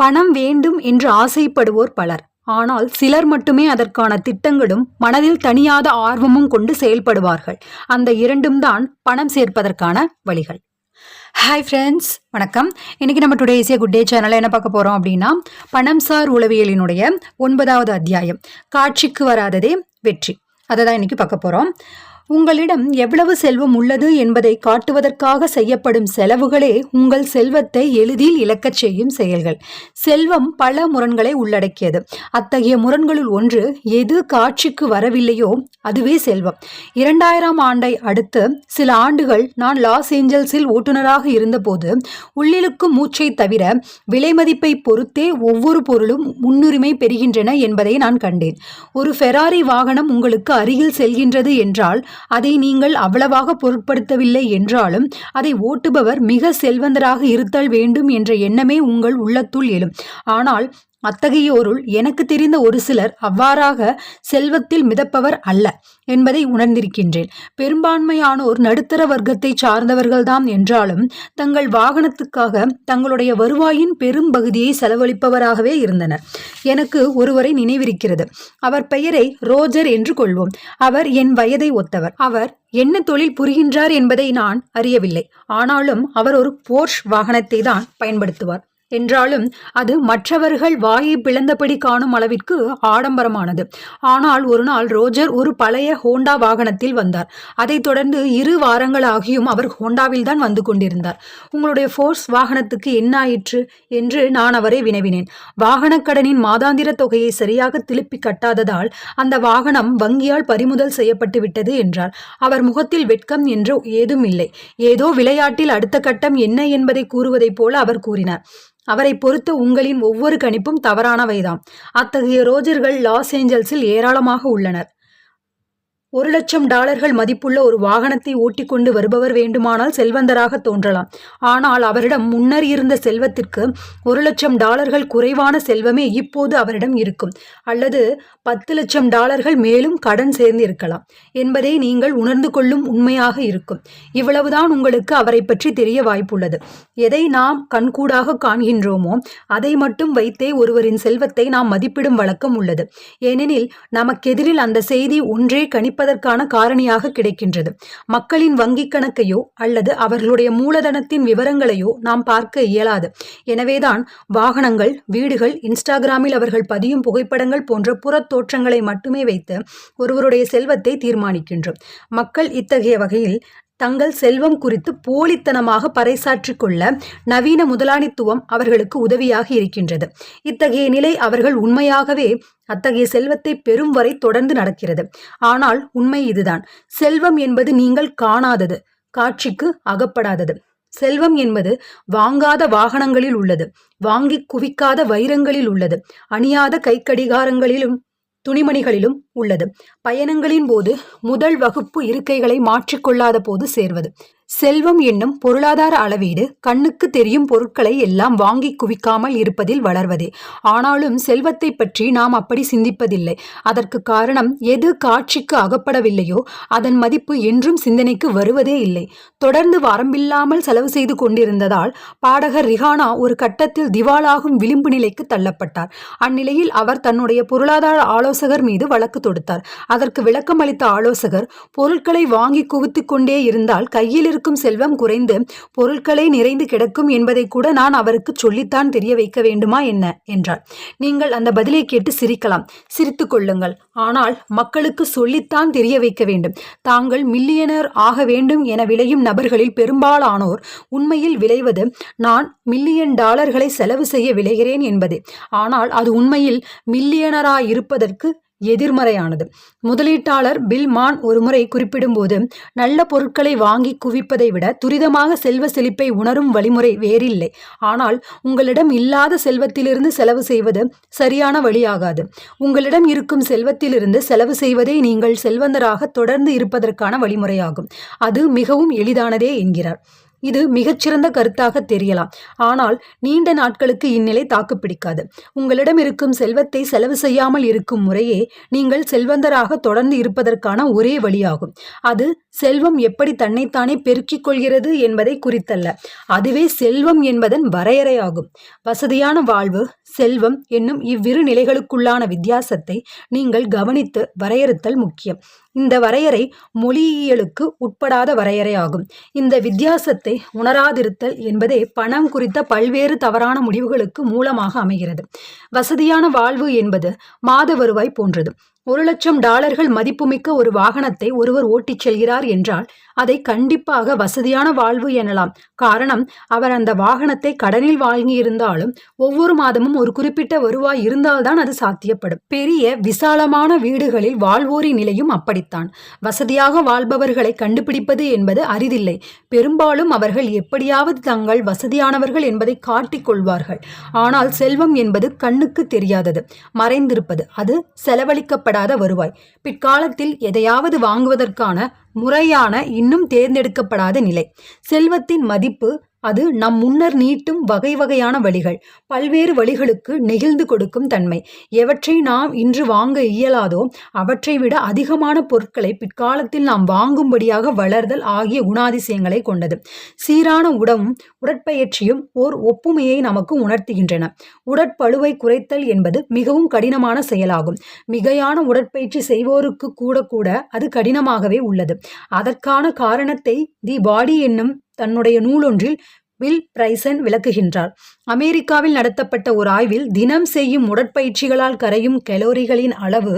பணம் வேண்டும் என்று ஆசைப்படுவோர் பலர். ஆனால் சிலர் மட்டுமே அதற்கான திட்டங்களும் மனதில் தனியாத ஆர்வமும் கொண்டு செயல்படுவார்கள். அந்த இரண்டும் தான் பணம் சேர்ப்பதற்கான வழிகள். ஹாய் ஃப்ரெண்ட்ஸ் வணக்கம். இன்றைக்கி நம்ம டுடே ஏசிய குட் டே சேனலில் என்ன பார்க்க போகிறோம் அப்படின்னா பணம் சார் உளவியலினுடைய ஒன்பதாவது அத்தியாயம் காட்சிக்கு வராததே வெற்றி. அதை தான் இன்றைக்கி பார்க்க போகிறோம் உங்களிடம் எவ்வளவு செல்வம் உள்ளது என்பதை காட்டுவதற்காக செய்யப்படும் செலவுகளே உங்கள் செல்வத்தை எளிதில் இழக்கச் செய்யும் செயல்கள். செல்வம் பல முரண்களை உள்ளடக்கியது. அத்தகைய முரண்களுள் ஒன்று எது காட்சிக்கு வரவில்லையோ அதுவே செல்வம். இரண்டாயிரம் ஆண்டை அடுத்து சில ஆண்டுகள் நான் லாஸ் ஏஞ்சல்ஸில் ஓட்டுநராக இருந்தபோது உள்ளிழுக்கும் மூச்சை தவிர விலை மதிப்பை பொறுத்தே ஒவ்வொரு பொருளும் முன்னுரிமை பெறுகின்றன என்பதை நான் கண்டேன். ஒரு ஃபெராரி வாகனம் உங்களுக்கு அருகில் செல்கின்றது என்றால் அதை நீங்கள் அவ்வளவாக பொருட்படுத்தவில்லை என்றாலும் அதை ஓட்டுபவர் மிக செல்வந்தராக இருத்தல் வேண்டும் என்ற எண்ணமே உங்கள் உள்ளத்துள் எழும். ஆனால் அத்தகையோருள் எனக்கு தெரிந்த ஒரு சிலர் அவ்வாறாக செல்வத்தில் மிதப்பவர் அல்ல என்பதை உணர்ந்திருக்கின்றேன். பெரும்பான்மையானோர் நடுத்தர வர்க்கத்தை சார்ந்தவர்கள்தாம் என்றாலும் தங்கள் வாகனத்துக்காக தங்களுடைய வருவாயின் பெரும் பகுதியை செலவழிப்பவராகவே இருந்தனர். எனக்கு ஒருவரை நினைவிருக்கிறது. அவர் பெயரை ரோஜர் என்று கொள்வோம். அவர் என் வயதை ஒத்தவர். அவர் என்ன தொழில் புரிகின்றார் என்பதை நான் அறியவில்லை. ஆனாலும் அவர் ஒரு போர்ஷ் வாகனத்தை தான் பயன்படுத்துவார். என்றாலும் அது மற்றவர்கள் வாயை பிளந்தபடி காணும் அளவிற்கு ஆடம்பரமானது. ஆனால் ஒரு நாள் ரோஜர் ஒரு பழைய ஹோண்டா வாகனத்தில் வந்தார். அதைத் தொடர்ந்து இரு வாரங்களாகியும் அவர் ஹோண்டாவில் தான் வந்து கொண்டிருந்தார். உங்களுடைய ஃபோர்ஸ் வாகனத்துக்கு என்ன ஆயிற்று? என்று நான் அவரை வினவினேன். வாகனக்கடனின் மாதாந்திர தொகையை சரியாக திருப்பி கட்டாததால் அந்த வாகனம் வங்கியால் பறிமுதல் செய்யப்பட்டு விட்டது என்றார். அவர் முகத்தில் வெட்கம் என்று ஏதும் இல்லை. ஏதோ விளையாட்டில் அடுத்த கட்டம் என்ன என்பதை கூறுவதைப் போல அவர் கூறினார். அவரை பொறுத்த உங்களின் ஒவ்வொரு கணிப்பும் தவறானவைதாம். அத்தகைய ரோஜர்கள் லாஸ் ஏஞ்சல்ஸில் ஏராளமாக உள்ளனர். ஒரு லட்சம் டாலர்கள் மதிப்புள்ள ஒரு வாகனத்தை ஓட்டிக்கொண்டு வருபவர் வேண்டுமானால் செல்வந்தராக தோன்றலாம். ஆனால் அவரிடம் முன்னர் இருந்த செல்வத்திற்கு ஒரு லட்சம் டாலர்கள் குறைவான செல்வமே இப்போது அவரிடம் இருக்கும். அல்லது பத்து லட்சம் டாலர்கள் மேலும் கடன் சேர்ந்து இருக்கலாம் என்பதை நீங்கள் உணர்ந்து கொள்ளும் உண்மையாக இருக்கும். இவ்வளவுதான் உங்களுக்கு அவரை பற்றி தெரிய வாய்ப்புள்ளது. எதை நாம் கண்கூடாக காண்கின்றோமோ அதை மட்டும் வைத்தே ஒருவரின் செல்வத்தை நாம் மதிப்பிடும் வழக்கம் உள்ளது. ஏனெனில் நமக்கெதிரில் அந்த செய்தி ஒன்றே கணிப்பு இருப்பதற்கான காரணியாக கிடைக்கின்றது. மக்களின் வங்கிக் கணக்கையோ அல்லது அவர்களுடைய மூலதனத்தின் விவரங்களையோ நாம் பார்க்க இயலாது. எனவேதான் வாகனங்கள் வீடுகள் இன்ஸ்டாகிராமில் அவர்கள் பதியும் புகைப்படங்கள் போன்ற புறத் தோற்றங்களை மட்டுமே வைத்து ஒருவருடைய செல்வத்தை தீர்மானிக்கின்றோம். மக்கள் இத்தகைய வகையில் தங்கள் செல்வம் குறித்து போலித்தனமாக பறைசாற்றிக் கொள்ள நவீன முதலாளித்துவம் அவர்களுக்கு உதவியாக இருக்கின்றது. இத்தகைய நிலை அவர்கள் உண்மையாகவே அத்தகைய செல்வத்தை பெறும் வரை தொடர்ந்து நடக்கிறது. ஆனால் உண்மை இதுதான். செல்வம் என்பது நீங்கள் காணாதது காட்சிக்கு அகப்படாதது. செல்வம் என்பது வாங்காத வாகனங்களில் உள்ளது வாங்கி குவிக்காத வைரங்களில் உள்ளது அணியாத கைக்கடிகாரங்களிலும் துணிமணிகளிலும் உள்ளது. பயணங்களின் போது முதல் வகுப்பு இருக்கைகளை மாற்றிக்கொள்ளாத போது சேர்வது. செல்வம் என்னும் பொருளாதார அளவீடு கண்ணுக்கு தெரியும் பொருட்களை எல்லாம் வாங்கி குவிக்காமல் இருப்பதில் வளர்வதே. ஆனாலும் செல்வத்தை பற்றி நாம் அப்படி சிந்திப்பதில்லை. அதற்கு காரணம் எது காட்சிக்கு அகப்படவில்லையோ அதன் மதிப்பு என்றும் சிந்தனைக்கு வருவதே இல்லை. தொடர்ந்து வரம்பில்லாமல் செலவு செய்து கொண்டிருந்ததால் பாடகர் ரிஹானா ஒரு கட்டத்தில் திவாலாகும் விளிம்பு நிலைக்கு தள்ளப்பட்டார். அந்நிலையில் அவர் தன்னுடைய பொருளாதார ஆலோசகர் மீது வழக்கு தொடுத்தார். அதற்கு விளக்கம் அளித்த ஆலோசகர் பொருட்களை வாங்கி குவித்து கொண்டே இருந்தால் கையில் இருக்கும் செல்வம் குறைந்து பொருட்களே நிறைந்து கிடக்கும் என்பதை கூட நான் அவருக்கு சொல்லித்தான் தெரிய வைக்க வேண்டுமா என்ன? என்றார் நீங்கள் அந்த பதிலை கேட்டு சிரிக்கலாம். சிரித்து கொள்ளுங்கள். ஆனால் மக்களுக்கு சொல்லித்தான் தெரிய வைக்க வேண்டும். தாங்கள் மில்லியனர் ஆக வேண்டும் என விளையும் நபர்களில் பெரும்பாலானோர் உண்மையில் விளைவது நான் மில்லியன் டாலர்களை செலவு செய்ய விளைகிறேன் என்பது. ஆனால் அது உண்மையில் மில்லியனராயிருப்பதற்கு எதிர்மறையானது. முதலீட்டாளர் பில் மான் ஒருமுறை குறிப்பிடும்போது நல்ல பொருட்களை வாங்கி குவிப்பதை விட துரிதமாக செல்வ செழிப்பை உணரும் வழிமுறை வேறில்லை. ஆனால் உங்களிடம் இல்லாத செல்வத்திலிருந்து செலவு செய்வது சரியான வழியாகாது. உங்களிடம் இருக்கும் செல்வத்திலிருந்து செலவு செய்வதே நீங்கள் செல்வந்தராக தொடர்ந்து இருப்பதற்கான வழிமுறையாகும். அது மிகவும் எளிதானதே என்கிறார். இது மிகச்சிறந்த கருத்தாக தெரியலாம். ஆனால் நீண்ட நாட்களுக்கு இந்நிலை தாக்குப்பிடிக்காது உங்களிடம் இருக்கும் செல்வத்தை செலவு செய்யாமல் இருக்கும் முறையே நீங்கள் செல்வந்தராக தொடர்ந்து இருப்பதற்கான ஒரே வழியாகும். அது செல்வம் எப்படி தன்னைத்தானே பெருக்கிக் கொள்கிறது என்பதை குறித்தல்ல. அதுவே செல்வம் என்பதன் வரையறையாகும். வசதியான வாழ்வு செல்வம் என்னும் இவ்விரு நிலைகளுக்குள்ளான வித்தியாசத்தை நீங்கள் கவனித்து வரையறுத்தல் முக்கியம். இந்த வரையறை மொழியியலுக்கு உட்படாத வரையறையாகும் இந்த வித்தியாசத்தை உணராதிருத்தல் என்பதே பணம் குறித்த பல்வேறு தவறான முடிவுகளுக்கு மூலமாக அமைகிறது. வசதியான வாழ்வு என்பது மாத வருவாய் போன்றது. ஒரு லட்சம் டாலர்கள் மதிப்புமிக்க ஒரு வாகனத்தை ஒருவர் ஓட்டிச் செல்கிறார் என்றால் அதை கண்டிப்பாக வசதியான வாழ்வு எனலாம். காரணம் அவர் அந்த வாகனத்தை கடனில் வாங்கியிருந்தாலும் ஒவ்வொரு மாதமும் ஒரு குறிப்பிட்ட வருவாய் இருந்தால்தான் அது சாத்தியப்படும். பெரிய விசாலமான வீடுகளில் வாழ்வோரின் நிலையும் அப்படித்தான். வசதியாக வாழ்பவர்களை கண்டுபிடிப்பது என்பது அரிதில்லை. பெரும்பாலும் அவர்கள் எப்படியாவது தங்கள் வசதியானவர்கள் என்பதை காட்டிக் கொள்வார்கள். ஆனால் செல்வம் என்பது கண்ணுக்கு தெரியாதது மறைந்திருப்பது. அது செலவழிக்கப்படாத வருவாய். பிற்காலத்தில் எதையாவது வாங்குவதற்கான முறையான இன்னும் தேர்ந்தெடுக்கப்படாத நிலை. செல்வத்தின் மதிப்பு அது நம் முன்னர் நீட்டும் வகை வகையான வழிகள். பல்வேறு வழிகளுக்கு நெகிழ்ந்து கொடுக்கும் தன்மை. எவற்றை நாம் இன்று வாங்க இயலாதோ அவற்றை விட அதிகமான பொருட்களை பிற்காலத்தில் நாம் வாங்கும்படியாக வளர்தல் ஆகிய குணாதிசயங்களை கொண்டது. சீரான உடவும் உடற்பயிற்சியும் ஓர் ஒப்புமையை நமக்கு உணர்த்துகின்றன. உடற்பழுவை குறைத்தல் என்பது மிகவும் கடினமான செயலாகும். மிகையான உடற்பயிற்சி செய்வோருக்கு கூட கூட அது கடினமாகவே உள்ளது. அதற்கான காரணத்தை தி பாடி என்னும் தன்னுடைய நூலொன்றில் வில் பிரைசன் விளக்குகின்றார். அமெரிக்காவில் நடத்தப்பட்ட ஒரு ஆய்வில் தினம் செய்யும் உடற்பயிற்சிகளால் கரையும் கலோரிகளின் அளவு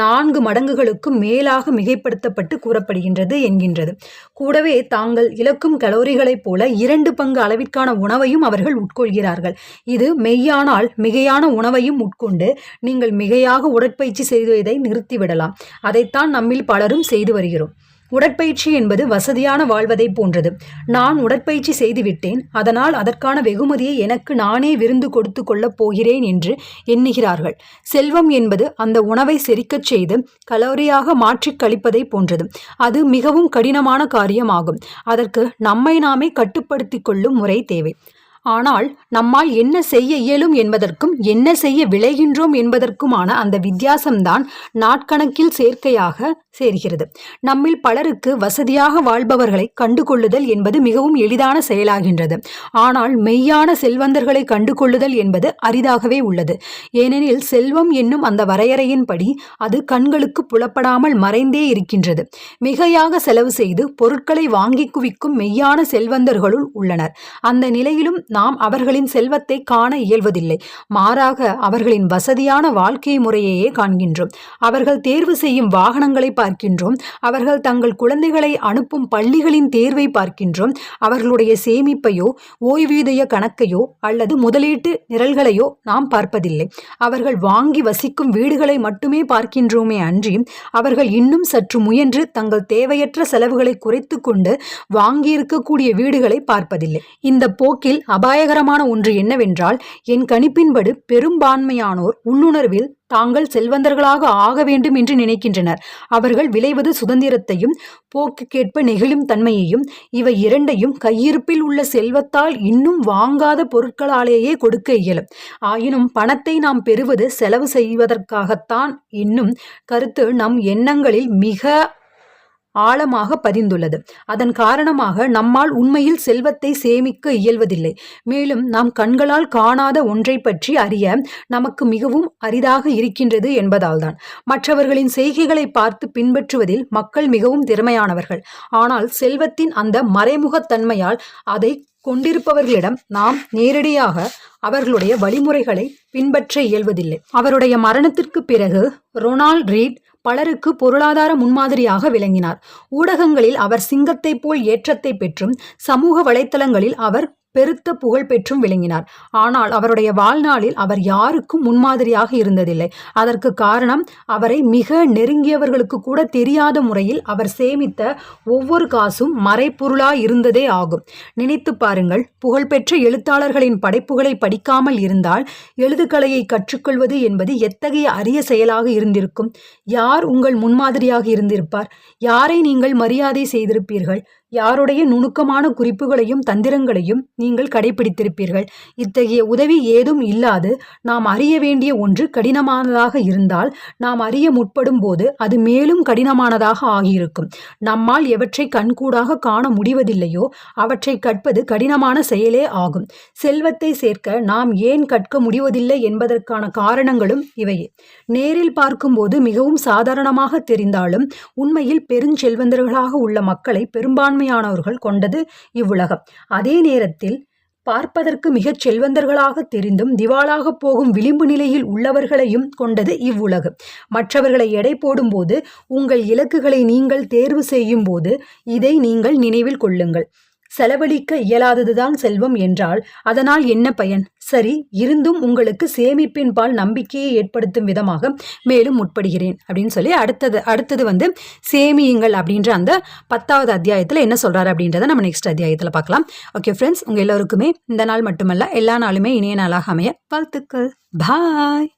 நான்கு மடங்குகளுக்கும் மேலாக மிகைப்படுத்தப்பட்டு கூறப்படுகின்றது என்கின்றது. கூடவே தாங்கள் இழக்கும் கலோரிகளைப் போல இரண்டு பங்கு அளவிற்கான உணவையும் அவர்கள் உட்கொள்கிறார்கள். இது மெய்யானால் மிகையான உணவையும் உட்கொண்டு நீங்கள் மிகையாக உடற்பயிற்சி செய்வதை நிறுத்திவிடலாம். அதைத்தான் நம்மில் பலரும் செய்து வருகிறோம். உடற்பயிற்சி என்பது வசதியான வாழ்வதை போன்றது. நான் உடற்பயிற்சி செய்துவிட்டேன். அதனால் அதற்கான வெகுமதியை எனக்கு நானே விருந்து கொடுத்து கொள்ளப் போகிறேன் என்று எண்ணுகிறார்கள். செல்வம் என்பது அந்த உணவை செரிக்கச் செய்து கலோரியாக மாற்றிக் கழிப்பதை போன்றது. அது மிகவும் கடினமான காரியமாகும். அதற்கு நம்மை நாமே கட்டுப்படுத்திக் கொள்ளும் முறை தேவை. ஆனால் நம்மால் என்ன செய்ய இயலும் என்பதற்கும் என்ன செய்ய விளைகின்றோம் என்பதற்குமான அந்த வித்தியாசம்தான் நாட்கணக்கில் சேர்க்கையாக சேர்கிறது. நம்மில் பலருக்கு வசதியாக வாழ்பவர்களை கண்டுகொள்ளுதல் என்பது மிகவும் எளிதான செயலாகின்றது. ஆனால் மெய்யான செல்வந்தர்களை கண்டுகொள்ளுதல் என்பது அரிதாகவே உள்ளது. ஏனெனில் செல்வம் என்னும் அந்த வரையறையின்படி அது கண்களுக்கு புலப்படாமல் மறைந்தே இருக்கின்றது. மிகையாக செலவு செய்து பொருட்களை வாங்கி குவிக்கும் மெய்யான செல்வந்தர்களுள் உள்ளனர். அந்த நிலையிலும் நாம் அவர்களின் செல்வத்தை காண இயல்வதில்லை. மாறாக அவர்களின் வசதியான வாழ்க்கை முறையையே காண்கின்றோம். அவர்கள் தேர்வு செய்யும் வாகனங்களை பார்க்கின்றோம். அவர்கள் தங்கள் குழந்தைகளை அனுப்பும் பள்ளிகளின் தேர்வை பார்க்கின்றோம். அவர்களுடைய சேமிப்பையோ ஓய்வூதிய கணக்கையோ அல்லது முதலீட்டு நிரல்களையோ நாம் பார்ப்பதில்லை. அவர்கள் வாங்கி வசிக்கும் வீடுகளை மட்டுமே பார்க்கின்றோமே அன்றி அவர்கள் இன்னும் சற்று முயன்று தங்கள் தேவையற்ற செலவுகளை குறைத்து கொண்டு வாங்கியிருக்கக்கூடிய வீடுகளை பார்ப்பதில்லை. இந்த போக்கில் அபாயகரமான ஒன்று என்னவென்றால் என் கணிப்பின்படி பெரும்பான்மையானோர் உள்ளுணர்வில் தாங்கள் செல்வந்தர்களாக ஆக வேண்டும் என்று நினைக்கின்றனர். அவர்கள் விளைவது சுதந்திரத்தையும் போக்குக்கேற்ப நெகிழும் தன்மையையும் இவை இரண்டையும் கையிருப்பில் உள்ள செல்வத்தால் இன்னும் வாங்காத பொருட்களாலேயே கொடுக்க இயலும். ஆயினும் பணத்தை நாம் பெறுவது செலவு செய்வதற்காகத்தான். என்னும் கருத்து நம் எண்ணங்களில் மிக ஆழமாக பதிந்துள்ளது. அதன் காரணமாக நம்மால் உண்மையில் செல்வத்தை சேமிக்க இயல்வதில்லை. மேலும் நாம் கண்களால் காணாத ஒன்றை பற்றி அறிய நமக்கு மிகவும் அரிதாக இருக்கின்றது என்பதால்தான். மற்றவர்களின் செய்கைகளை பார்த்து பின்பற்றுவதில் மக்கள் மிகவும் திறமையானவர்கள். ஆனால் செல்வத்தின் அந்த மறைமுகத்தன்மையால் அதை கொண்டிருப்பவர்களிடம் நாம் நேரடியாக அவர்களுடைய வழிமுறைகளை பின்பற்ற இயல்வதில்லை. அவருடைய மரணத்திற்கு பிறகு ரொனால்ட் ரீட் பலருக்கு பொருளாதார முன்மாதிரியாக விளங்கினார். ஊடகங்களில் அவர் சிங்கத்தைப் போல் ஏற்றத்தை பெற்றும் சமூக வலைத்தளங்களில் அவர் பெருத்த புகழ் பெற்றும் விளங்கினார். ஆனால் அவருடைய வாழ்நாளில் அவர் யாருக்கும் முன்மாதிரியாக இருந்ததில்லை. அதற்கு காரணம் அவரை மிக நெருங்கியவர்களுக்கு கூட தெரியாத முறையில் அவர் சேமித்த ஒவ்வொரு காசும் மறைப்பொருளாய் இருந்ததே ஆகும். நினைத்து பாருங்கள் புகழ்பெற்ற எழுத்தாளர்களின் படைப்புகளை படிக்காமல் இருந்தால் எழுதுகலையை கற்றுக்கொள்வது என்பது எத்தகைய அரிய செயலாக இருந்திருக்கும்? யார் உங்கள் முன்மாதிரியாக இருந்திருப்பார்? யாரை நீங்கள் மரியாதை செய்திருப்பீர்கள்? யாருடைய நுணுக்கமான குறிப்புகளையும் தந்திரங்களையும் நீங்கள் கடைபிடித்திருப்பீர்கள் இத்தகைய உதவி ஏதும் இல்லாது நாம் அறிய வேண்டிய ஒன்று கடினமானதாக இருந்தால் நாம் அறிய முற்படும் போது அது மேலும் கடினமானதாக ஆகியிருக்கும். நம்மால் எவற்றை கண்கூடாக காண முடிவதில்லையோ அவற்றை கற்பது கடினமான செயலே ஆகும். செல்வத்தை சேர்க்க நாம் ஏன் கற்க முடிவதில்லை என்பதற்கான காரணங்களும் இவையே. நேரில் பார்க்கும்போது மிகவும் சாதாரணமாக தெரிந்தாலும் உண்மையில் பெருஞ்செல்வந்தர்களாக உள்ள மக்களை பெரும்பான்மையானவர்கள் கொண்டது இவ்வுலகம். அதே நேரத்தில் பார்ப்பதற்கு மிகச் செல்வந்தர்களாக தெரிந்தும் திவாலாகப் போகும் விளிம்பு நிலையில் உள்ளவர்களையும் கொண்டது இவ்வுலகு மற்றவர்களை எடை போடும்போது உங்கள் இலக்குகளை நீங்கள் தேர்வு செய்யும் போது இதை நீங்கள் நினைவில் கொள்ளுங்கள். செலவழிக்க இயலாததுதான் செல்வம் என்றால் அதனால் என்ன பயன்? சரி இருந்தும் உங்களுக்கு சேமிப்பின் பால் நம்பிக்கையை ஏற்படுத்தும் விதமாக மேலும் முற்படுகிறேன் அப்படின்னு சொல்லி அடுத்தது அடுத்தது வந்து சேமியுங்கள் அப்படின்ற அந்த பத்தாவது அத்தியாயத்தில் என்ன சொல்கிறாரு அப்படின்றத நம்ம நெக்ஸ்ட் அத்தியாயத்தில் பார்க்கலாம். ஓகே ஃப்ரெண்ட்ஸ் உங்கள் எல்லோருக்குமே இந்த நாள் மட்டுமல்ல எல்லா நாளுமே இணைய நாளாக அமைய வாழ்த்துக்கள். பாய்